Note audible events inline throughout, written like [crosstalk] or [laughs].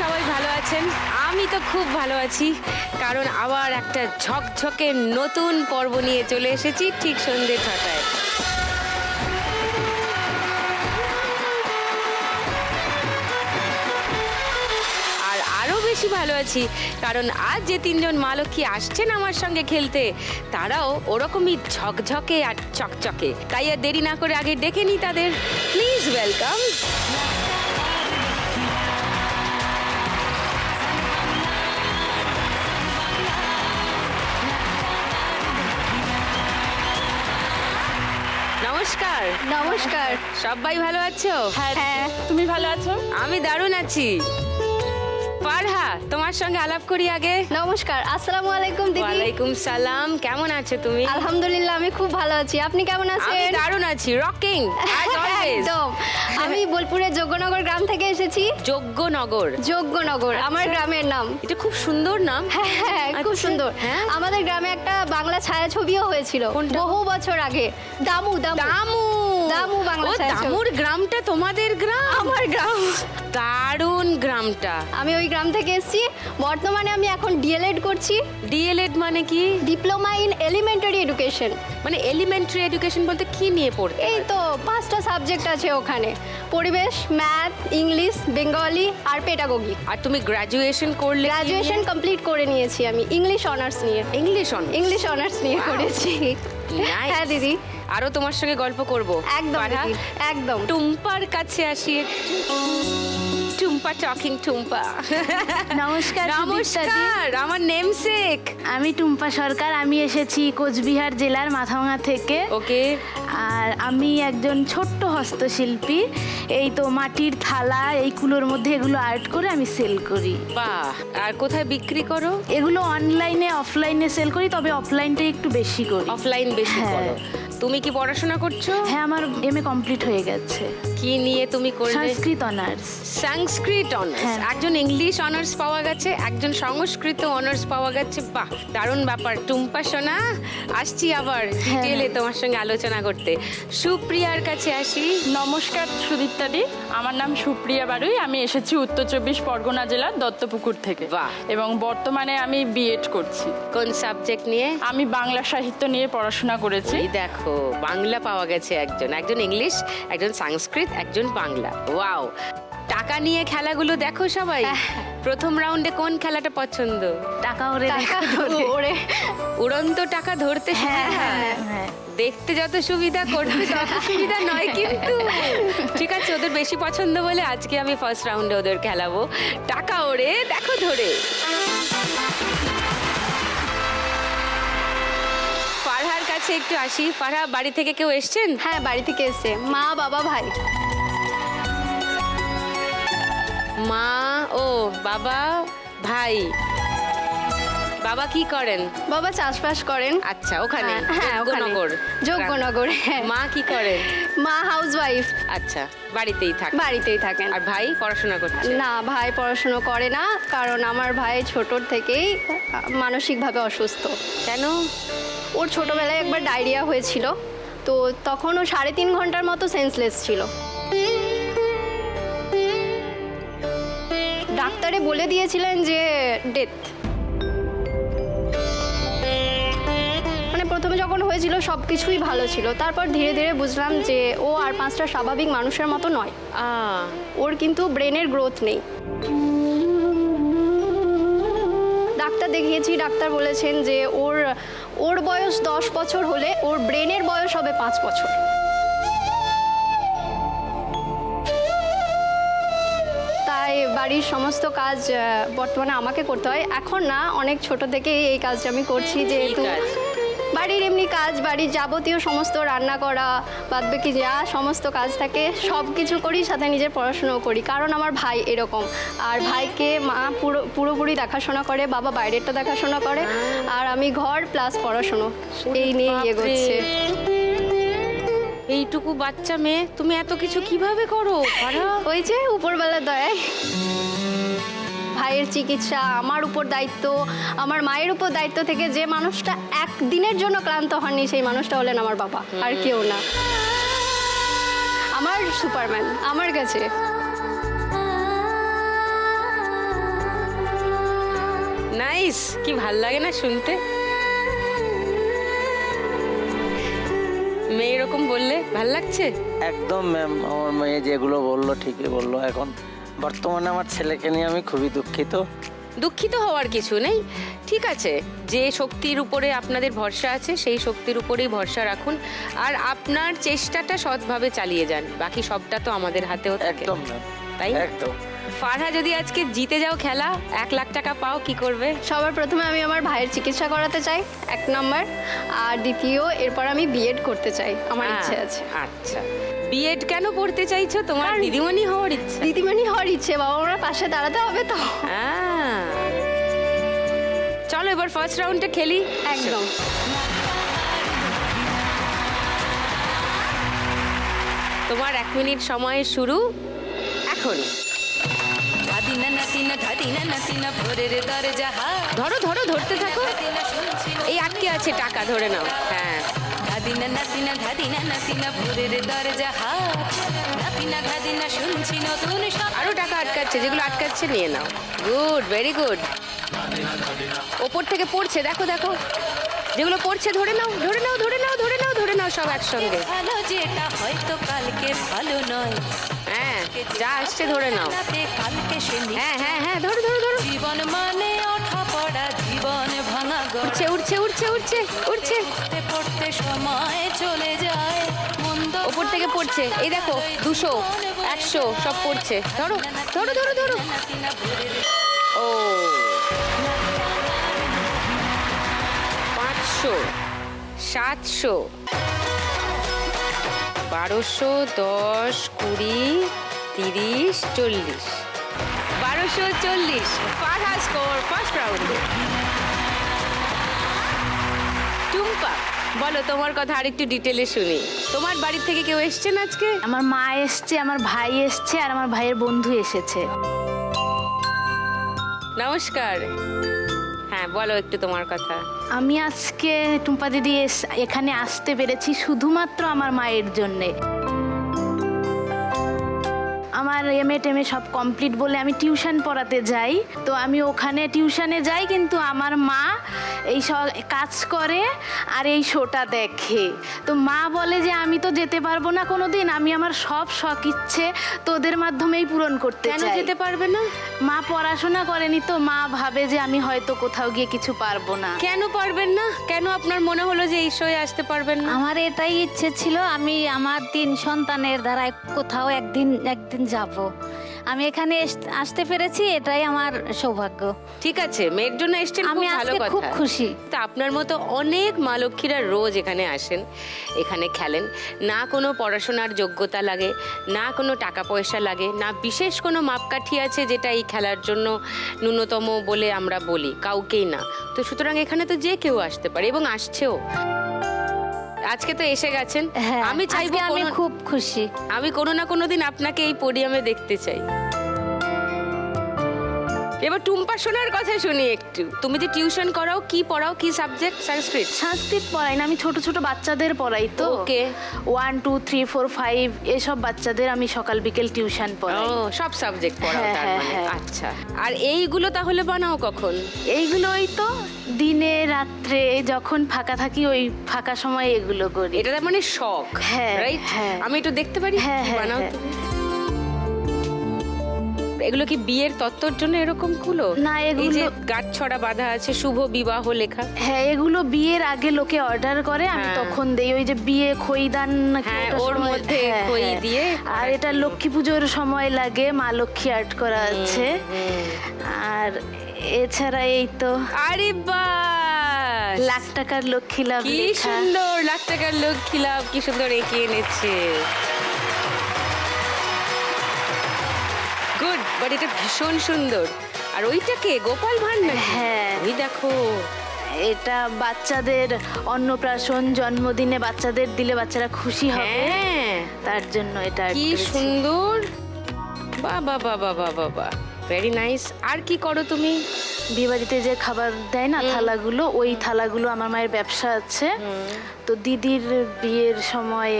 সবাই ভালো আছেন? আমি তো খুব ভালো আছি, কারণ আবার একটা ঝকঝকে নতুন পর্ব নিয়ে চলে এসেছি ঠিক সন্ধ্যে ছটায়। আর আরও বেশি ভালো আছি, কারণ আজ যে তিনজন মালকী আসছেন আমার সঙ্গে খেলতে, তারাও ওরকমই ঝকঝকে আর চকচকে। তাই আর দেরি না করে আগে ডেকে নিই তাদের। প্লিজ ওয়েলকাম নমস্কার। নমস্কার। সবাই ভালো আছো? হ্যাঁ। তুমি ভালো আছো? আমি দারুণ আছি। পারহা তোমার সঙ্গে আলাপ করি আগে। নমস্কার। আসসালামু আলাইকুম দিদি। ওয়ালাইকুম সালাম। কেমন আছো তুমি? আলহামদুলিল্লাহ আমি খুব ভালো আছি। আপনি কেমন আমি আছেন? দারুণ আছি। রকিং [laughs] একদম। আমি বোলপুরের যোগ্যনগর গ্রাম থেকে এসেছি। যোগ্যনগর যোগ্যনগর আমার গ্রামের নাম। এটা খুব সুন্দর নাম। হ্যাঁ হ্যাঁ খুব আচ্ছা, সুন্দর। হ্যাঁ। আমাদের গ্রামে একটা বাংলা ছায়াছবিও হয়েছিল? বহু বছর আগে। দামু দামু। দামু। দামু বাংলা দামুর গ্রামটা তোমাদের গ্রাম? আমার গ্রাম। দারুণ গ্রামটা। আমি ওই গ্রাম থেকে এসেছি। বর্তমানে আমি এখন ডিএলএড করছি। ডিএলএড মানে কি? ডিপ্লোমা ইন এলিমেন্টারি এডুকেশন মানে এলিমেন্টারি এডুকেশন বলতে কি নিয়ে পড়তে এই তো পাঁচটা সাবজেক্ট আছে ওখানে। পরিবেশ ম্যাথ ইংলিশ বেঙ্গলি আর পেটাগোগি আর তুমি গ্রাজুয়েশন করলে গ্রাজুয়েশন কমপ্লিট করে নিয়েছি আমি ইংলিশ অনার্স নিয়ে। ইংলিশ অন ইংলিশ অনার্স নিয়ে করেছি. হ্যাঁ দিদি। আরও তোমার সঙ্গে গল্প করব। একদম একদম। টুম্পার কাছে আসি। একটু। টুম্পা টকিং টুম্পা। নমস্কার। নমস্কার আমার নেমসেক আমি টুম্পা সরকার আমি এসেছি কোচবিহার জেলার মাথাভাঙা থেকে। ওকে। আর আমি একজন ছোট্ট হস্তশিল্পী। এই তো মাটির থালা এই কুলোর মধ্যে এগুলো আর্ট করে আমি সেল করি। বাহ আর কোথায় বিক্রি করো? এগুলো অনলাইনে অফলাইনে সেল করি তবে অফলাইনটা একটু বেশি করি। অফলাইন বেশি হ্যাঁ। করো। তুমি কি পড়াশোনা করছ? হ্যাঁ আমার এম এ কমপ্লিট হয়ে গেছে। কি নিয়ে তুমি করলে? সংস্কৃত অনার্স। সংস্কৃত অনার্স? হ্যাঁ। একজন ইংলিশ অনার্স পাওয়া গেছে একজন সংস্কৃত অনার্স পাওয়া গেছে। বাহ দারুণ ব্যাপার। টুম্পা সোনা আসছি আবার হ্যাঁ। ডিটেলে তোমার সঙ্গে আলোচনা করতে। সুপ্রিয়ার কাছে আসি। নমস্কার সুদীপ্তাদি আমার নাম সুপ্রিয়া বারুই। আমি এসেছি উত্তর চব্বিশ পরগনা জেলার দত্তপুকুর থেকে। বাহ। এবং বর্তমানে আমি বিএড করছি। কোন সাবজেক্ট নিয়ে? আমি বাংলা সাহিত্য নিয়ে পড়াশোনা করেছি। এই দেখো বাংলা পাওয়া গেছে একজন। একজন ইংলিশ একজন সংস্কৃত একজন বাংলা। ওয়াও! টাকা নিয়ে খেলাগুলো দেখো সবাই। প্রথম রাউন্ডে কোন খেলাটা পছন্দ? টাকা ওরে। ওরে। উড়ন্ত টাকা ধরতে হ্যাঁ সুবিধা? হ্যাঁ হ্যাঁ দেখতে যত সুবিধা করতে তত সুবিধা নয় কিন্তু। ঠিক আছে ওদের বেশি পছন্দ বলে আজকে আমি ফার্স্ট রাউন্ডে ওদের খেলাবো। টাকা ওরে দেখো ধরে। একটু আসি। ফারহা বাড়ি থেকে কেউ এসছেন? হ্যাঁ বাড়ি থেকে এসছে। মা বাবা ভাই। মা ও বাবা ভাই। বাবা কি করেন? বাবা চাষবাস করেন। আচ্ছা ওখানে। হ্যাঁ, হ্যাঁ যোগ্যনগর। যোগ্যনগর। মা কি করেন? মা হাউস ওয়াইফ আচ্ছা বাড়িতেই থাকে বাড়িতেই থাকেন। আর ভাই পড়াশোনা করছে? না ভাই পড়াশোনা করে না কারণ আমার ভাই ছোটোর থেকেই মানসিকভাবে অসুস্থ। কেন? ওর ছোটোবেলায় একবার ডায়রিয়া হয়েছিল তো তখন ও সাড়ে তিন ঘণ্টার মতো সেন্সলেস ছিল। ডাক্তারে বলে দিয়েছিলেন যে ডেথ মানে প্রথমে যখন হয়েছিল সব কিছুই ভালো ছিল। তারপর ধীরে ধীরে বুঝলাম যে ও আর পাঁচটা স্বাভাবিক মানুষের মতো নয়। ওর কিন্তু ব্রেনের গ্রোথ নেই। ডাক্তার দেখিয়েছি ডাক্তার বলেছেন যে ওর ওর বয়স দশ বছর হলে ওর ব্রেনের বয়স হবে পাঁচ বছর তাই বাড়ির সমস্ত কাজ বর্তমানে আমাকে করতে হয় এখন না অনেক ছোট থেকেই এই কাজটা আমি করছি যেহেতু? বাড়ির এমনি কাজ বাড়ির যাবতীয় সমস্ত রান্না করা বাদ বাকি যা সমস্ত কাজ থাকে সব কিছু করি সাথে নিজের পড়াশোনাও করি। কারণ আমার ভাই এরকম। আর ভাইকে মা পুরো পুরোপুরি দেখাশোনা করে বাবা বাইরেরটা দেখাশোনা করে আর আমি ঘর প্লাস পড়াশুনো। এই নিয়ে। এগোচ্ছে। এইটুকু বাচ্চা মেয়ে তুমি এত কিছু কীভাবে করো? ওই যে উপরবেলা দয়ায়। ভাইয়ের চিকিৎসা আমার উপর দায়িত্ব আমার মায়ের উপর দায়িত্ব থেকে যে মানুষটা একদিনের জন্য ক্লান্ত হননি সেই মানুষটা হলেন আমার বাবা আর কেউ না। আমার সুপারম্যান আমার কাছে। নাইস কি ভালো লাগে না শুনতে? মেয়ে এরকম বললে ভালো লাগছে? একদম ম্যাম আমার মেয়ে যেগুলো বলল ঠিকই বলল। এখন বর্তমানে আমার ছেলেকে নিয়ে আমি খুবই দুঃখিত। দুঃখিত হওয়ার কিছু নেই। ঠিক আছে যে শক্তির উপরে আপনাদের ভরসা আছে সেই শক্তির উপরেই ভরসা রাখুন। আর আপনার চেষ্টাটা সৎভাবে চালিয়ে যান। বাকি সবটা তো আমাদের হাতেও থাকে। একদম তাই? না? একদম। ফারহা যদি আজকে জিতে যাও খেলা এক লাখ টাকা পাও কি করবে? সবার প্রথমে আমি আমার ভাইয়ের চিকিৎসা করাতে চাই এক নম্বর। আর দ্বিতীয় এরপর আমি বিএড করতে চাই আমার ইচ্ছে আছে। আচ্ছা। বিএড কেন পড়তে চাইছো? তোমার দিদিমণি হওয়ার ইচ্ছা। দিদিমণি হওয়ার ইচ্ছে বাবা মার পাশে দাঁড়াতে হবে তো। আহ। চলো এবার ফার্স্ট রাউন্ডে খেলি। একদম। তোমার এক মিনিট সময় শুরু। এখন। ধরো ধরো ধরতে থাকো। এই আটকে আছে টাকা ধরে নাও। হ্যাঁ। ধাদিনা নাতিনা ধাদিনা নাতিনা ভোরের দরজা হা নাতিনা ধাদিনা শুনছি নতুন সব আরও টাকা আটকাচ্ছে যেগুলো আটকাচ্ছে নিয়ে নাও। গুড ভেরি গুড ওপর থেকে পড়ছে দেখো দেখো। যেগুলো পড়ছে ধরে নাও ধরে নাও ধরে নাও ধরে নাও ধরে নাও সব একসঙ্গে। ভালো যেটা হয়তো কালকে ভালো নয়। হ্যাঁ যা আসছে ধরে নাও। কালকে হ্যাঁ হ্যাঁ হ্যাঁ ধরো ধরো ধরো। জীবন মানে উঠছে উঠছে উঠছে উঠছে উঠছে পড়তে সময় চলে যায়। ওপর থেকে পড়ছে। এই দেখো দুশো একশো সব পড়ছে। ধরো ধরো ধরো ধরো। ও। পাঁচশো সাতশো বারোশো দশ কুড়ি তিরিশ চল্লিশ। বারোশো চল্লিশ। ফারহা স্কোর ফার্স্ট রাউন্ডে টুম্পা বলো তোমার কথা আরেকটু ডিটেলে শুনি। তোমার বাড়ির থেকে কেউ এসছেন আজকে? আমার মা এসছে আমার ভাই এসছে আর আমার ভাইয়ের বন্ধু এসেছে। নমস্কার। হ্যাঁ বলো একটু তোমার কথা। আমি আজকে টুম্পা দিদি এখানে আসতে পেরেছি শুধুমাত্র আমার মায়ের জন্যে। আমার এম এ টেমে সব কমপ্লিট বলে আমি টিউশন পড়াতে যাই। তো আমি ওখানে টিউশনে যাই কিন্তু আমার মা এই সব কাজ করে আর এই শোটা দেখে। তো মা বলে যে আমি তো যেতে পারব না কোনো দিন আমি আমার সব শখ ইচ্ছে তোদের মাধ্যমেই পূরণ করতে কেন যেতে পারবে না? মা পড়াশোনা করেনি তো মা ভাবে যে আমি হয়তো কোথাও গিয়ে কিছু পারব না। কেন পারবেন না? কেন আপনার মনে হলো যে এই শোয়ে আসতে পারবেন না? আমার এটাই ইচ্ছে ছিল আমি আমার তিন সন্তানের দ্বারা কোথাও একদিন একদিন যাব। আমি এখানে আসতে পেরেছি এটাই আমার সৌভাগ্য। ঠিক আছে মেয়ের জন্য এসছেন আমি আজকে খুব খুশি। তা আপনার মতো অনেক মা লক্ষ্মীরা রোজ এখানে আসেন এখানে খেলেন। না কোনো পড়াশোনার যোগ্যতা লাগে না কোনো টাকা পয়সা লাগে না বিশেষ কোনো মাপকাঠি আছে যেটা এই খেলার জন্য ন্যূনতম বলে আমরা বলি কাউকেই না। তো সুতরাং এখানে তো যে কেউ আসতে পারে এবং আসছেও। আজকে তো এসে গেছেন। হ্যাঁ আমি চাইব আমি খুব খুশি। আমি কোনো না কোনো দিন আপনাকে এই পোডিয়ামে দেখতে চাই। এবার টুম্পা শোনার কথা শুনি একটু। তুমি যে টিউশন করাও কি পড়াও কি সাবজেক্ট? সংস্কৃত? সংস্কৃত পড়াই না আমি ছোট ছোট বাচ্চাদের পড়াই তো। Okay. One two three four five এসব বাচ্চাদের আমি সকাল বিকেল টিউশন ও পড়াই সব সাবজেক্ট পড়াও হ্যাঁ, তার হ্যাঁ, মানে। হ্যাঁ। আচ্ছা। আর এইগুলো তাহলে বানাও কখন? এইগুলো ওই তো দিনে রাত্রে যখন ফাঁকা থাকি ওই ফাঁকা সময় এগুলো করি। এটা মানে শখ হ্যাঁ, রাইট হ্যাঁ। আমি একটু দেখতে পারি হ্যাঁ, হ্যাঁ, বানাও? এগুলো কি বিয়ের তত্ত্বর জন্য এরকম কুলো? না, এই যে এগুলো- গাছ ছড়া বাঁধা আছে শুভ বিবাহ লেখা। হ্যাঁ এগুলো বিয়ের আগে লোকে অর্ডার করে আমি হ্যাঁ। তখন দেই। ওই যে বিয়ে খইদান হ্যাঁ, ওর মধ্যে হ্যাঁ, খই। দিয়ে আর এটা লক্ষ্মী পুজোর সময় লাগে মা লক্ষ্মী আর্ট করা আছে। আর এছাড়া এই তো আরে বাস! লাখ টাকার লক্ষ্মী লাভ কি সুন্দর লাখ টাকার লক্ষ্মী লাভ কি সুন্দর এঁকে এনেছে। বাট এটা ভীষণ সুন্দর। আর ওইটাকে গোপাল ভাঁড় না হ্যাঁ। ওই দেখো। এটা বাচ্চাদের অন্নপ্রাশন জন্মদিনে বাচ্চাদের দিলে বাচ্চারা খুশি হবে। হ্যাঁ। তার জন্য এটা কি সুন্দর। বাবা বাবা বাবা বাবা ভেরি নাইস আর কি করো তুমি? বিয়ে বাড়িতে যে খাবার দেয় না থালাগুলো ওই থালাগুলো আমার মায়ের ব্যবসা আছে। তো দিদির বিয়ের সময়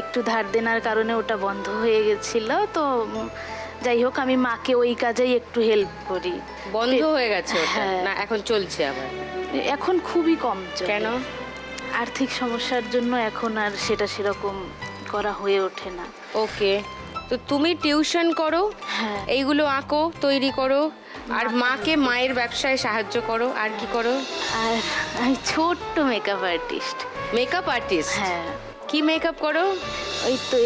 একটু ধার দেনার কারণে ওটা বন্ধ হয়ে গেছিল। তো যাই হোক আমি মাকে ওই কাজেই একটু হেল্প করি। বন্ধ হয়ে গেছে হ্যাঁ। না এখন চলছে আবার? এখন খুবই কম। কেন? আর্থিক সমস্যার জন্য এখন আর সেটা সেরকম করা হয়ে ওঠে না। ওকে। তো তুমি টিউশন করো হ্যাঁ। এইগুলো আঁকো তৈরি করো আর মাকে মায়ের ব্যবসায় সাহায্য করো আর কি করো? আর আমি ছোট্ট মেকআপ আর্টিস্ট মেকআপ আর্টিস্ট হ্যাঁ। কি মেকআপ করো? ওই তো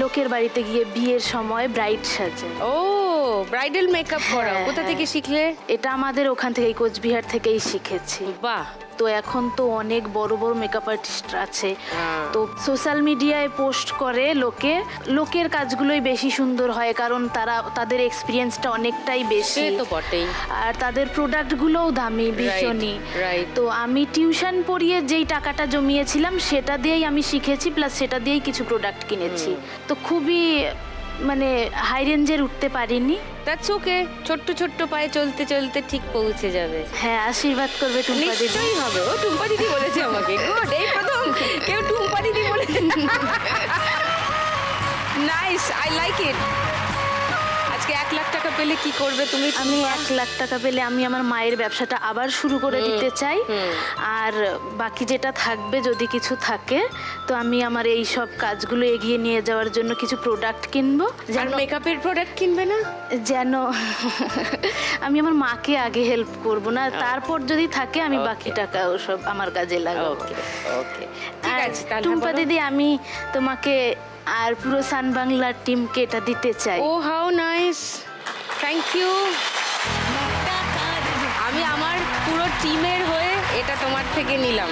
লোকের বাড়িতে গিয়ে বিয়ের সময় ব্রাইট সাজে। ও ব্রাইডাল মেকআপ করো হ্যাঁ, কোথা। থেকে শিখলে? এটা আমাদের ওখান থেকে কোচবিহার থেকেই শিখেছি। বাহ। তো এখন তো অনেক বড় বড় মেকআপ আর্টিস্ট আছে। হ্যাঁ। তো সোশ্যাল মিডিয়ায় পোস্ট করে লোকে। লোকের কাজগুলোই বেশি সুন্দর হয় কারণ তারা তাদের এক্সপিরিয়েন্সটা অনেকটাই সে বেশি তো বটেই। আর তাদের প্রোডাক্টগুলোও দামি ভীষণই। right. তো আমি টিউশন পড়িয়ে যেই টাকাটা জমিয়েছিলাম সেটা দিয়েই আমি শিখেছি প্লাস সেটা দিয়েই কিছু প্রোডাক্ট কিনেছি। তো খুবই মানে হাই রেঞ্জের উঠতে পারিনি। দ্যাটস ওকে ছোট্ট ছোট্ট পায়ে চলতে চলতে ঠিক পৌঁছে যাবে। হ্যাঁ আশীর্বাদ করবে তুমি দিদি। নিশ্চয়ই হবে। ও টুম্পা দিদি বলেছে আমাকে। গুড এই প্রথম কেউ টুম্পা দিদি বলেছে। নাইস আই লাইক ইট টাকা পেলে কি করবে তুমি? আমি এক লাখ টাকা পেলে আমি আমার মায়ের ব্যবসাটা আবার শুরু করে দিতে চাই। আর বাকি যেটা থাকবে যদি কিছু থাকে তো আমি আমার এই সব কাজগুলো এগিয়ে নিয়ে যাওয়ার জন্য কিছু প্রোডাক্ট কিনবো। আর যেন মেকআপের প্রোডাক্ট কিনবে না? যেন [laughs] আমি আমার মাকে আগে হেল্প করব না তারপর যদি থাকে আমি বাকি টাকা ওসব আমার কাজে লাগাবো। ওকে ওকে ঠিক আছে টুম্পা দিদি আমি তোমাকে আর পুরো সান বাংলার টিমকে এটা দিতে চাই। ও হাউ নাইস থ্যাংক ইউ আমি আমার পুরো টিমের হয়ে এটা তোমার থেকে নিলাম।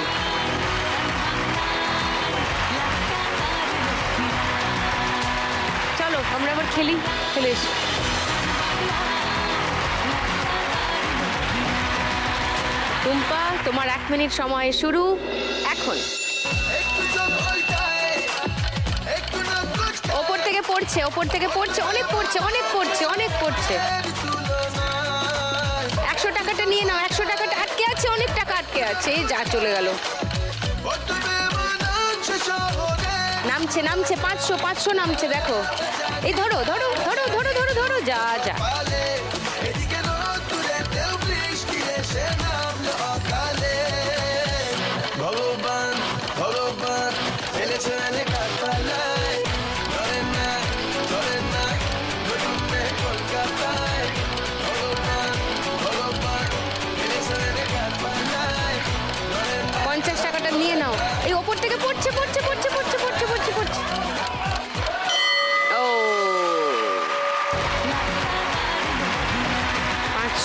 চলো, আমরা আবার খেলি, খেলে টুম্পা, তোমার এক মিনিট সময় শুরু, এখন। থেকে পড়ছে, ওপর থেকে পড়ছে, অনেক পড়ছে অনেক পড়ছে অনেক পড়ছে। একশো টাকাটা নিয়ে নাও, একশো টাকাটা আটকে আছে, অনেক টাকা আটকে আছে, এই যা চলে গেল। নামছে নামছে, পাঁচশো পাঁচশো নামছে, দেখো। এই ধরো ধরো ধরো ধরো ধরো ধরো, যা যা।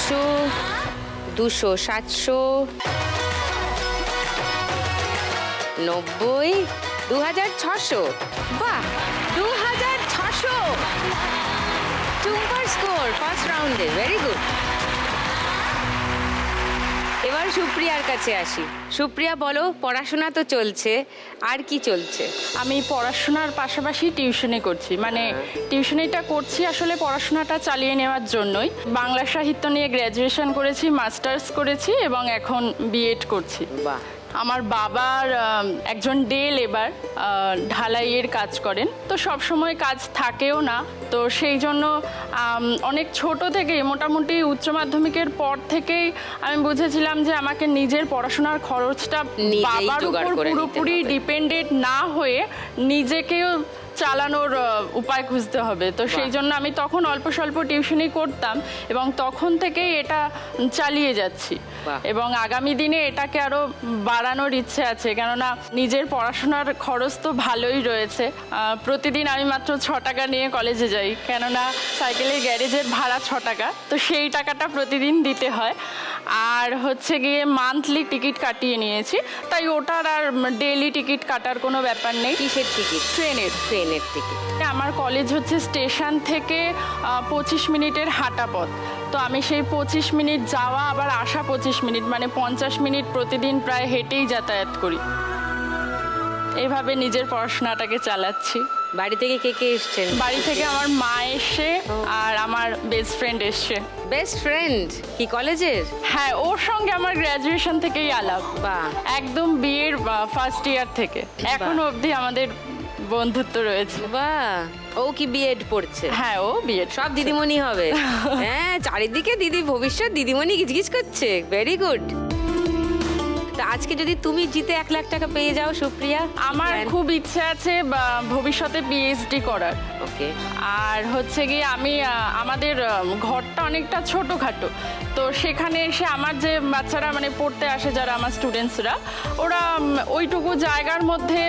পাঁচশো, দুশো, সাতশো, নব্বই দু হাজার ছশো। বাহ দু হাজার ছশো। টুম্পার স্কোর ফার্স্ট রাউন্ডে ভেরি গুড এবার সুপ্রিয়ার কাছে আসি। সুপ্রিয়া বলো পড়াশোনা তো চলছে আর কি চলছে? আমি পড়াশোনার পাশাপাশি টিউশনি করছি। মানে টিউশনিটা করছি আসলে পড়াশোনাটা চালিয়ে নেওয়ার জন্যই। বাংলা সাহিত্য নিয়ে গ্র্যাজুয়েশন করেছি মাস্টার্স করেছি এবং এখন বিএড করছি। বাহ। আমার বাবার একজন ডে লেবার ঢালাইয়ের কাজ করেন। তো সব সময় কাজ থাকেও না। তো সেই জন্য অনেক ছোট থেকেই মোটামুটি উচ্চ মাধ্যমিকের পর থেকেই আমি বুঝেছিলাম যে আমাকে নিজের পড়াশোনার খরচটা বাবার উপর পুরোপুরি ডিপেন্ডেন্ট না হয়ে নিজেকেও চালানোর উপায় খুঁজতে হবে। তো সেই জন্য আমি তখন অল্প স্বল্প টিউশনি করতাম এবং তখন থেকেই এটা চালিয়ে যাচ্ছি। এবং আগামী দিনে এটাকে আরও বাড়ানোর ইচ্ছে আছে কেননা নিজের পড়াশোনার খরচ তো ভালোই রয়েছে। প্রতিদিন আমি মাত্র ছ টাকা নিয়ে কলেজে যাই কেননা সাইকেলের গ্যারেজের ভাড়া ছ টাকা তো সেই টাকাটা প্রতিদিন দিতে হয়। আর হচ্ছে গিয়ে মান্থলি টিকিট কাটিয়ে নিয়েছি তাই ওটার আর ডেলি টিকিট কাটার কোনো ব্যাপার নেই। কিসের টিকিট? ট্রেনের। ট্রেনের টিকিট। আমার কলেজ হচ্ছে স্টেশন থেকে পঁচিশ মিনিটের হাঁটা পথ। তো আমি সেই পঁচিশ মিনিট যাওয়া আবার আসা পঁচিশ মিনিট মানে পঞ্চাশ মিনিট প্রতিদিন প্রায় হেঁটেই যাতায়াত করি। এইভাবে নিজের পড়াশোনাটাকে চালাচ্ছি। বাড়ি থেকে কে কে এসছেন? বাড়ি থেকে আমার মা এসে আর আমার বেস্ট ফ্রেন্ড এসছে। বেস্ট ফ্রেন্ড কি কলেজের? হ্যাঁ ওর সঙ্গে আমার গ্র্যাজুয়েশন থেকেই আলাপ। বাহ। একদম বিয়ের ফার্স্ট ইয়ার থেকে। এখনও অবধি আমাদের বন্ধুত্ব রয়েছে। বাহ। ও কি বিএড পড়ছে? হ্যাঁ ও বিয়ে সব দিদিমণি হবে। [laughs] হ্যাঁ চারিদিকে দিদি ভবিষ্যৎ দিদিমণি গিজগিজ করছে। ভেরি গুড তা আজকে যদি তুমি জিতে এক লাখ টাকা পেয়ে যাও সুপ্রিয়া আমার খুব ইচ্ছে আছে ভবিষ্যতে পিএইচডি করার। ওকে আর হচ্ছে গিয়ে আমি আমাদের ঘরটা অনেকটা ছোটোখাটো। তো সেখানে এসে আমার যে বাচ্চারা মানে পড়তে আসে যারা আমার স্টুডেন্টসরা ওরা ওইটুকু জায়গার মধ্যে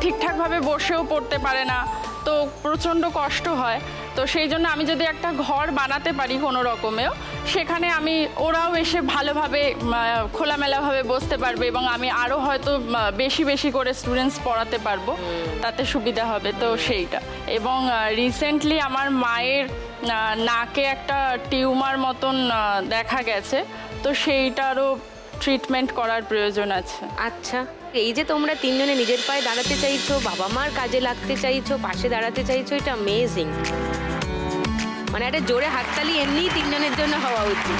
ঠিকঠাকভাবে বসেও পড়তে পারে না। তো প্রচণ্ড কষ্ট হয়। তো সেই জন্য আমি যদি একটা ঘর বানাতে পারি কোনো রকমেও, সেখানে আমি ওরাও এসে ভালোভাবে খোলামেলাভাবে বসতে পারবে এবং আমি আরও হয়তো বেশি বেশি করে স্টুডেন্টস পড়াতে পারব। তাতে সুবিধা হবে তো সেইটা। এবং রিসেন্টলি আমার মায়ের নাকে একটা টিউমার মতন দেখা গেছে। তো সেইটারও ট্রিটমেন্ট করার প্রয়োজন আছে। আচ্ছা। এই যে তোমরা তিনজনে নিজের পায়ে দাঁড়াতে চাইছো, বাবা মার কাজে লাগতে চাইছো, পাশে দাঁড়াতে চাইছো, এটা অ্যামেজিং মানে একটা জোরে হাততালি এমনিই তিনজনের জন্য হওয়া উচিত।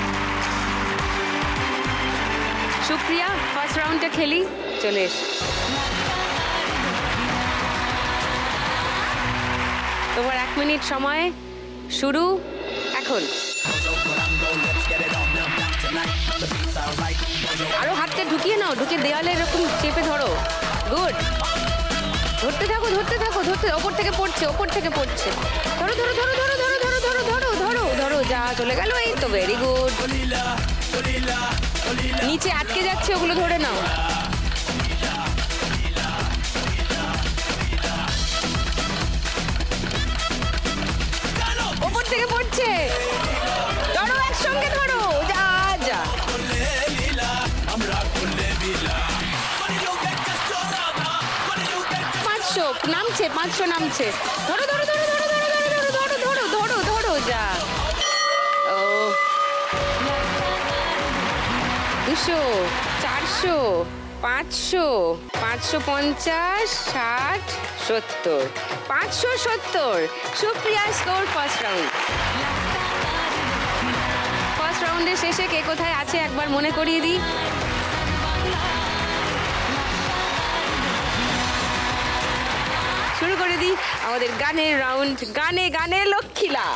সুপ্রিয়া ফার্স্ট রাউন্ডটা খেলি, চলে এস। তোমার এক মিনিট সময়, শুরু, এখন। আরও হাতটা ঢুকিয়ে নাও ঢুকে দেওয়ালে এরকম চেপে ধরো গুড ধরতে থাকো ধরতে থাকো ধরতে ওপর থেকে পড়ছে ওপর থেকে পড়ছে ধরো ধরো ধরো ধরো ধরো ধরো ধরো ধরো ধরো ধরো যা চলে গেল এই তো ভেরি গুড নিচে আটকে যাচ্ছে ওগুলো ধরে নাও পাঁচশো নামছে পাঁচশো নামছে ধরো ধরো ধরো ধরো ধরো ধরো ধরো ধরো ধরো ধরো যা ও দুশো চারশো পাঁচশো পাঁচশো পঞ্চাশ ষাট সত্তর পাঁচশো সত্তর Supriya score first round first রাউন্ডের শেষে কে কোথায় আছে একবার মনে করিয়ে দিই দিই আমাদের গানের রাউন্ড গানে গানে লক্ষ্মীলা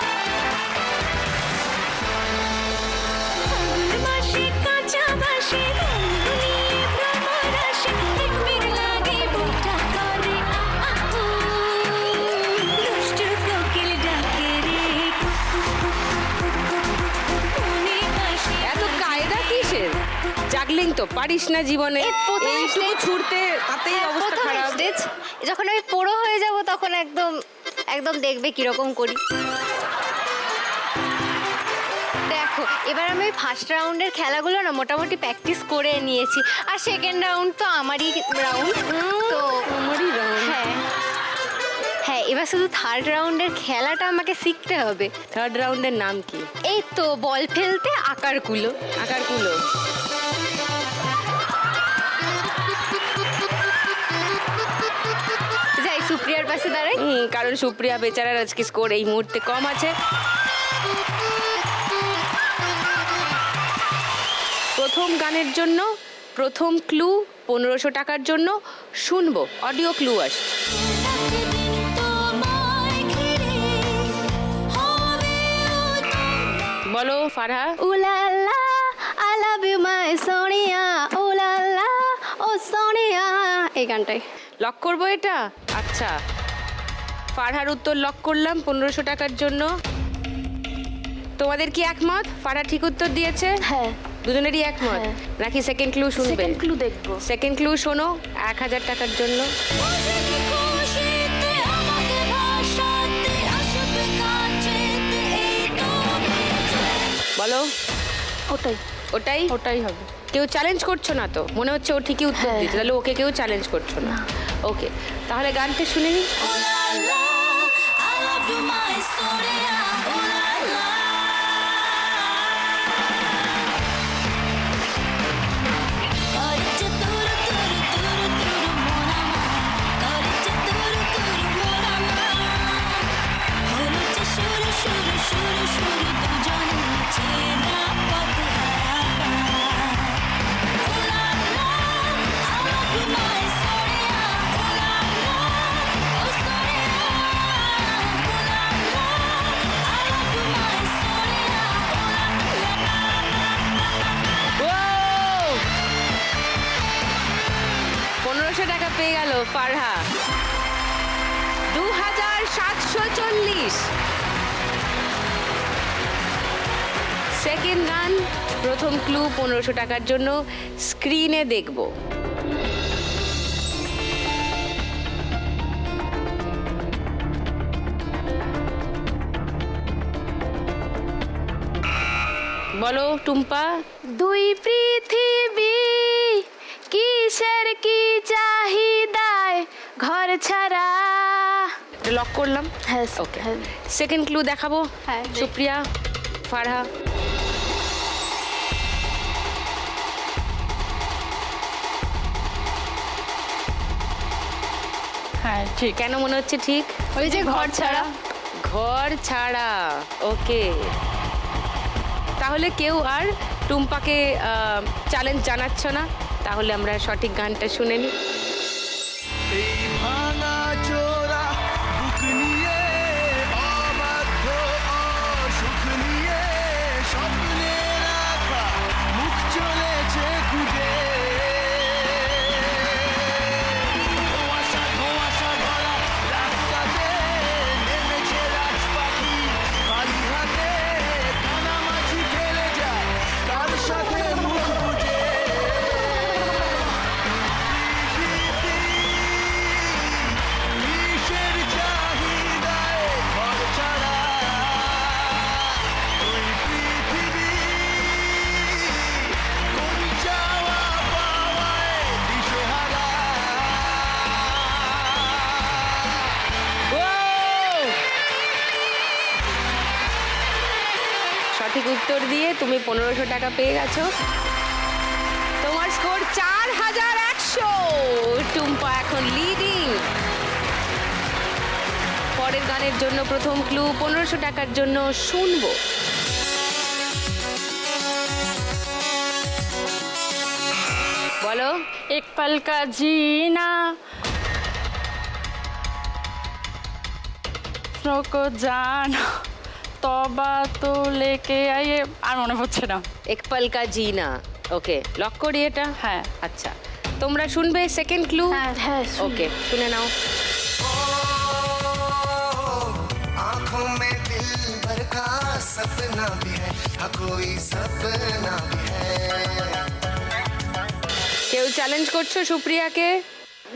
এত কায়দা কিসের? জাগলিং তো পারিস না জীবনে। এইটুকু ছুটতে তাতেই হ্যাঁ, অবস্থা খারাপ। যখন আমি পুরো হয়ে যাব তখন একদম একদম দেখবে কীরকম করি। দেখো এবার আমি ফার্স্ট রাউন্ডের খেলাগুলো না মোটামুটি প্র্যাকটিস করে নিয়েছি। আর সেকেন্ড রাউন্ড তো আমারই রাউন্ড তো আমারই round। হ্যাঁ। হ্যাঁ এবার শুধু থার্ড রাউন্ডের খেলাটা আমাকে শিখতে হবে। থার্ড রাউন্ডের নাম কি? এই তো বল ফেলতে আকারগুলো। আকার পাশে দাঁড়াই। হুম, কারণ সুপ্রিয়া বেচারার আজকে স্কোর এই মুহূর্তে কম আছে। প্রথম গানের জন্য প্রথম ক্লু পনেরোশো টাকার জন্য শুনব অডিও ক্লু আসছে। বলো Farha. Ooh la la I love you my Sonia ooh la la oh Sonia এই গানটাই। লক করব এটা? আচ্ছা। ফারহার উত্তর লক করলাম পনেরোশো টাকার জন্য। তোমাদের কি একমত? ফারহা ঠিক উত্তর দিয়েছে? হ্যাঁ। দুজনেরই একমত? হ্যাঁ। নাকি সেকেন্ড ক্লু শুনবে? সেকেন্ড ক্লু দেখব। সেকেন্ড ক্লু শোনো এক হাজার টাকার জন্য। বলো। ওটাই। ওটাই? ওটাই হবে। কেউ চ্যালেঞ্জ করছ না তো? মনে হচ্ছে ও ঠিকই উত্তর হ্যাঁ, দিচ্ছে তাহলে ওকে কেউ চ্যালেঞ্জ করছ না। ওকে তাহলে গানটা শুনে নিই Allah, I love you, my soul. চল্লিশ সেকেন্ড গান প্রথম ক্লু পনেরোশো টাকার জন্য স্ক্রিনে দেখব। বলো, টুম্পা। দুই পৃথিবী, কিসের কি চাহিদায়? ঘর ছাড়া লক করলাম? হ্যাঁ ওকে হ্যাঁ। সেকেন্ড ক্লু দেখাবো? হ্যাঁ, সুপ্রিয়া ফারহা। হ্যাঁ ঠিক। কেন মনে হচ্ছে ঠিক? ওই যে ঘর ছাড়া। ঘর ছাড়া ওকে। তাহলে কেউ আর টুম্পাকে চ্যালেঞ্জ জানাচ্ছ না? তাহলে আমরা সঠিক গানটা শুনে নিই আটশো টাকা পেয়ে গেছো। তোমার স্কোর চার হাজার একশো। টুম্পা এখন লিডিং পরের গানের জন্য প্রথম ক্লু পনেরোশো টাকার জন্য শুনব। বলো। এক পালকা জিনা। জানো। তবা তো লেকে আইয়ে আর মনে পড়ছে না এক পল কা জিনা ওকে লক করি এটা হ্যাঁ আচ্ছা তোমরা শুনবে সেকেন্ড ক্লু হ্যাঁ হ্যাঁ শুনি। ওকে শুনে নাও आंखों में दिल भर का सपना भी है हाँ कोई सपना भी है কেউ চ্যালেঞ্জ করছো সুপ্রিয়াকে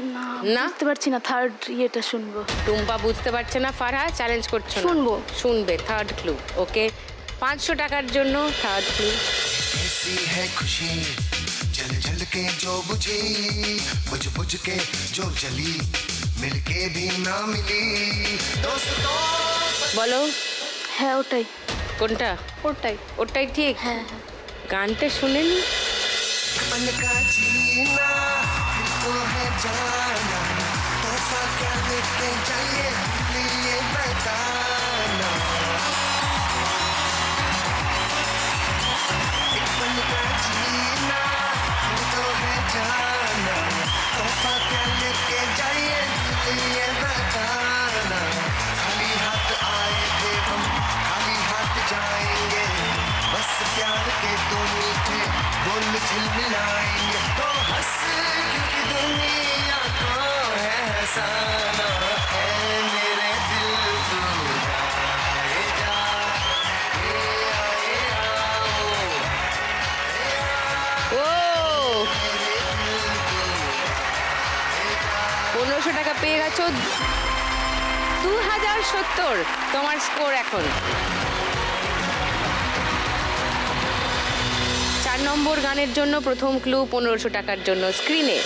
না না? বুঝতে পারছি না থার্ড ইয়েটা শুনবো টুম্পা বুঝতে পারছে না ফারহা চ্যালেঞ্জ করছো না? শুনবো। শুনবে থার্ড ক্লু ওকে পাঁচশো টাকার জন্য থার্ড ক্লু ऐसी है खुशी जल जल के जो बुझी बुझ बुझ के जो जली मिलके भी ना मिली दोस्तों বলো হ্যাঁ ওটাই কোনটা ওটাই ওটাই ঠিক হ্যাঁ হ্যাঁ গানটা শুনেনি पल का जीना फिर तो है जाना तोहफा क्या जाइए जीना जाना जाइए हाथ हम हाथ जाएँगे बस प्यार के मीठे बोल झिलमिलाएँगे तो हंस दुनिया পনেরোশো টাকা পেয়ে গেছো। দু হাজার সত্তর। তোমার স্কোর এখন। চার নম্বর গানের জন্য প্রথম ক্লু পনেরোশো টাকার জন্য স্ক্রিনে